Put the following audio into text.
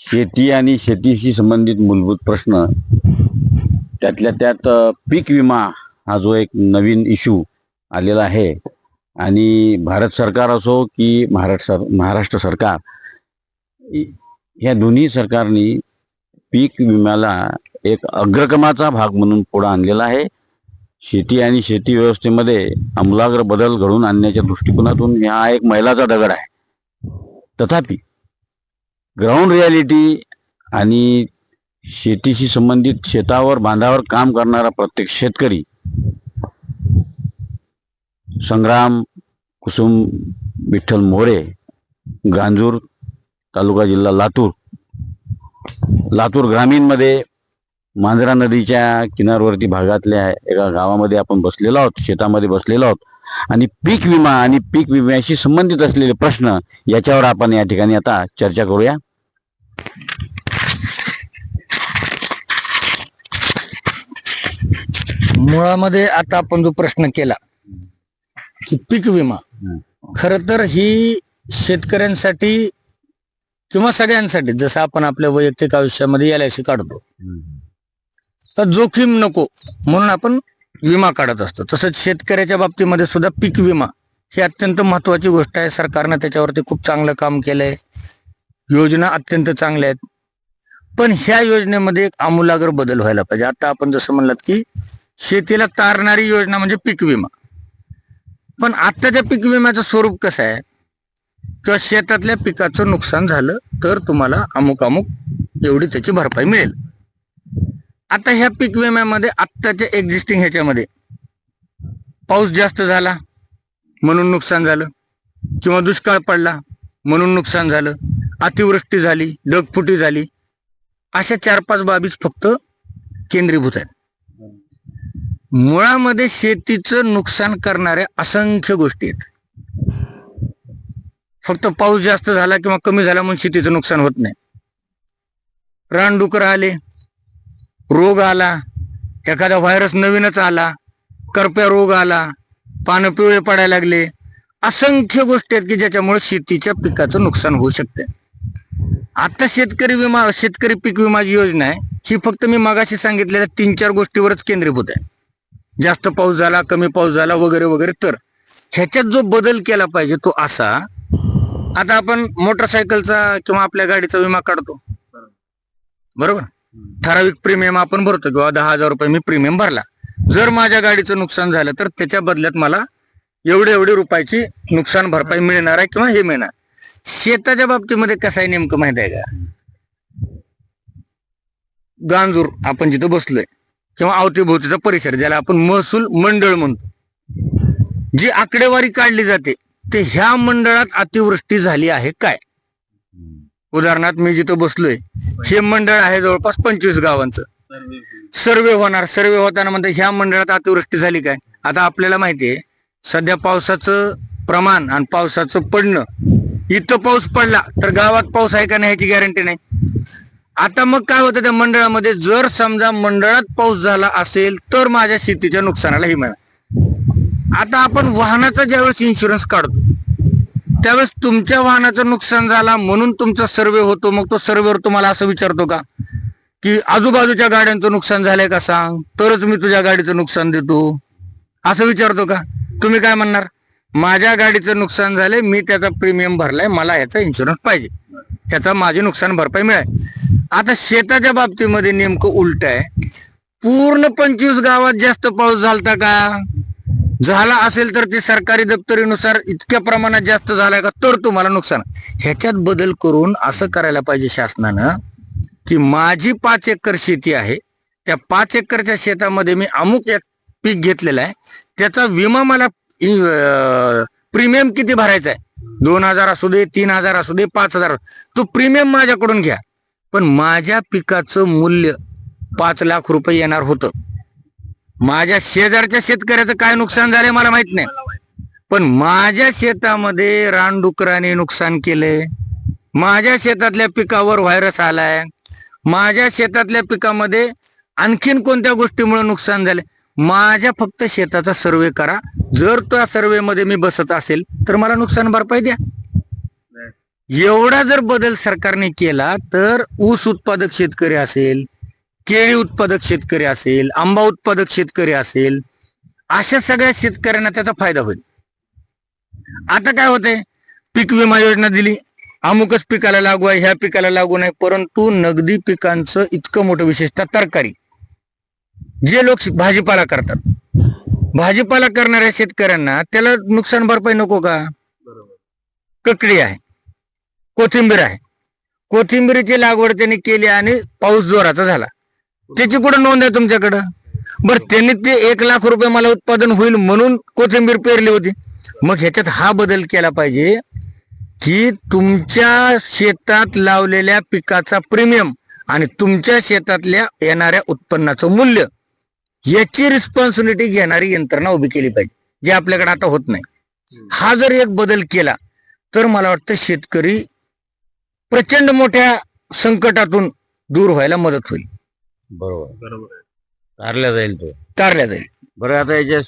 शेती आणि शेतीशी संबंधित मूलभूत प्रश्न. त्यातल्या त्यात पीक विमा हा जो एक नवीन इश्यू आलेला आहे. आणि भारत सरकार असो की महाराष्ट्र महाराष्ट्र सरकार ह्या दोन्ही सरकारनी पीक विम्याला एक अग्रक्रमाचा भाग म्हणून पुढे आणलेला आहे. शेती आणि शेती व्यवस्थेमध्ये आमूलाग्र बदल घडवून आणण्याच्या दृष्टिकोनातून हा एक मैलाचा दगड आहे. तथापि ग्राउंड रियालिटी आणि शेतीशी संबंधित शेतावर बांधावर काम करणारा प्रत्येक शेतकरी संग्राम कुसुम विठ्ठल मोरे गांजूर तालुका जिल्हा लातूर. लातूर ग्रामीणमध्ये मांजरा नदीच्या किनारवर्ती भागातल्या एका गावामध्ये आपण बसलेलो आहोत शेतामध्ये बसलेलो आहोत. आणि पीक विमा आणि पीक विम्याशी संबंधित असलेले प्रश्न याच्यावर आपण या ठिकाणी आता चर्चा करूया. मुळामध्ये आता आपण जो प्रश्न केला की पीक विमा खर तर ही शेतकऱ्यांसाठी किंवा सगळ्यांसाठी जसं आपण आपल्या वैयक्तिक आयुष्यामध्ये एल आय सी काढतो तर जोखीम नको म्हणून आपण विमा काढत असतो. तसंच शेतकऱ्याच्या बाबतीमध्ये सुद्धा पीक विमा ही अत्यंत महत्वाची गोष्ट आहे. सरकारनं त्याच्यावरती खूप चांगलं काम केलंय. योजना अत्यंत चांगल्या आहेत. पण ह्या योजनेमध्ये एक आमूलाग्र बदल व्हायला पाहिजे. आता आपण जसं म्हणलात की शेतीला तारणारी योजना म्हणजे पीक विमा. पण आत्ताच्या पीक विम्याचं स्वरूप कसं आहे? किंवा शेतातल्या पिकाचं नुकसान झालं तर तुम्हाला अमुक अमुक एवढी त्याची भरपाई मिळेल. आता ह्या पीक विम्यामध्ये आत्ताच्या एक्झिस्टिंग ह्याच्यामध्ये पाऊस जास्त झाला म्हणून नुकसान झालं. किंवा दुष्काळ पडला म्हणून नुकसान झालं. अतिवृष्टी झाली ढगफुटी झाली. अशा चार पाच बाबीच फक्त केंद्रीभूत आहेत. मुळामध्ये शेतीचं नुकसान करणाऱ्या असंख्य गोष्टी आहेत. फक्त पाऊस जास्त झाला किंवा कमी झाला म्हणून शेतीचं नुकसान होत नाही. रानडुकर आले रोग आला एखादा व्हायरस नवीनच आला करप्या रोग आला पानं पिवळे पडायला लागले असंख्य गोष्टी आहेत की ज्याच्यामुळे शेतीच्या पिकाचं नुकसान होऊ शकते. आता शेतकरी विमा शेतकरी पीक विमाची योजना आहे ही फक्त मी मागाशी सांगितलेल्या तीन चार गोष्टीवरच केंद्रीभूत आहे. जास्त पाऊस झाला कमी पाऊस झाला वगैरे वगैरे तर ह्याच्यात जो बदल केला पाहिजे तो असा आता आपण मोटरसायकलचा किंवा आपल्या गाडीचा विमा काढतो. बरोबर? ठराविक प्रीमियम आपण भरतो किंवा दहा हजार रुपये मी प्रीमियम भरला. जर माझ्या गाडीचं नुकसान झालं तर त्याच्या बदल्यात मला एवढे एवढे रुपयाची नुकसान भरपाई मिळणार आहे किंवा हे मिळणार. शेताच्या बाबतीमध्ये कसं आहे नेमकं माहीत आहे का? गांजूर आपण जिथं बसलोय किंवा अवतीभोवतीचा परिसर ज्याला आपण महसूल मंडळ म्हणतो. जी आकडेवारी काढली जाते ते ह्या मंडळात अतिवृष्टी झाली आहे काय? उदाहरणार्थ मी जिथं बसलोय हे मंडळ आहे जवळपास पंचवीस गावांचं. सर्वे होणार सर्वे होताना म्हणते ह्या मंडळात अतिवृष्टी झाली काय? आता आपल्याला माहिती आहे सध्या पावसाचं प्रमाण आणि पावसाचं पडणं इथं पाऊस पडला तर गावात पाऊस आहे का नाही ह्याची गॅरंटी नाही. आता मग काय होतं त्या मंडळामध्ये? जर समजा मंडळात पाऊस झाला असेल तर माझ्या शेतीच्या नुकसानाला ही मिळणार आता आपण वाहनाचा ज्यावेळेस इन्शुरन्स काढतो त्यावेळेस तुमच्या वाहनाचं नुकसान झाला म्हणून तुमचा सर्वे होतो. मग तो सर्वेवर तुम्हाला असं विचारतो का? की आजूबाजूच्या गाड्यांचं नुकसान झालंय का सांग? तरच मी तुझ्या गाडीचं नुकसान देतो. असं विचारतो का? तुम्ही काय म्हणणार? माझ्या गाडीचं नुकसान झालंय मी त्याचा प्रीमियम भरलाय मला याचा इन्शुरन्स पाहिजे. त्याचा माझी नुकसान भरपाई मिळाली. आता शेताच्या बाबतीमध्ये नेमकं उलट आहे. पूर्ण पंचवीस गावात जास्त पाऊस झालता का? झाला असेल तर ते सरकारी दप्तरीनुसार इतक्या प्रमाणात जास्त झालाय का तर तुम्हाला नुकसान. ह्याच्यात बदल करून असं करायला पाहिजे शासनानं की माझी पाच एकर शेती आहे त्या पाच एकरच्या शेतामध्ये मी अमुक एक पीक घेतलेलं आहे त्याचा विमा मला प्रीमियम किती भरायचा आहे? दोन हजार असू दे तीन हजार असू दे पाच हजार. तो प्रीमियम माझ्याकडून घ्या. पण माझ्या पिकाचं मूल्य पाच लाख रुपये येणार होतं. माझ्या शेजारच्या शेतकऱ्याचं काय नुकसान झालंय मला माहीत नाही. पण माझ्या शेतामध्ये रानडुकराने नुकसान केलंय. माझ्या शेतातल्या पिकावर व्हायरस आलाय. माझ्या शेतातल्या पिकामध्ये आणखीन कोणत्या गोष्टीमुळे नुकसान झाले माझ्या फक्त शेताचा सर्वे करा. जर त्या सर्वे मध्ये मी बसत असेल तर मला नुकसान भरपाई द्या. एवढा जर बदल सरकारने केला तर ऊस उत्पादक शेतकरी असेल केळी उत्पादक शेतकरी असेल आंबा उत्पादक शेतकरी असेल अशा सगळ्या शेतकऱ्यांना त्याचा फायदा होईल. आता काय होते पीक विमा योजना दिली. अमुकच पिकाला लागू आहे ह्या पिकाला लागू नाही परंतु नगदी पिकांचं इतकं मोठं विशेषतः तरकारी. जे लोक भाजीपाला करतात. भाजीपाला करणाऱ्या शेतकऱ्यांना त्याला नुकसान भरपाई नको का? ककडी आहे. कोथिंबीर आहे. कोथिंबीरीची लागवड त्यांनी केली आणि पाऊस जोराचा झाला. त्याची कुठं नोंद आहे तुमच्याकडं? बरं त्यांनी ते एक लाख रुपये मला उत्पादन होईल म्हणून कोथिंबीर पेरली होती. मग ह्याच्यात हा बदल केला पाहिजे की तुमच्या शेतात लावलेल्या पिकाचा प्रीमियम आणि तुमच्या शेतातल्या येणाऱ्या उत्पन्नाचं मूल्य याची रिस्पॉन्सिबिलिटी घेणारी यंत्रणा उभी केली पाहिजे जे आपल्याकडे आता होत नाही. हा जर एक बदल केला तर मला वाटतं शेतकरी प्रचंड मोठ्या संकटातून दूर व्हायला मदत होईल. बरोबर. तारल्या जाईल तो. तारल्या जाईल. बरं आता याच्या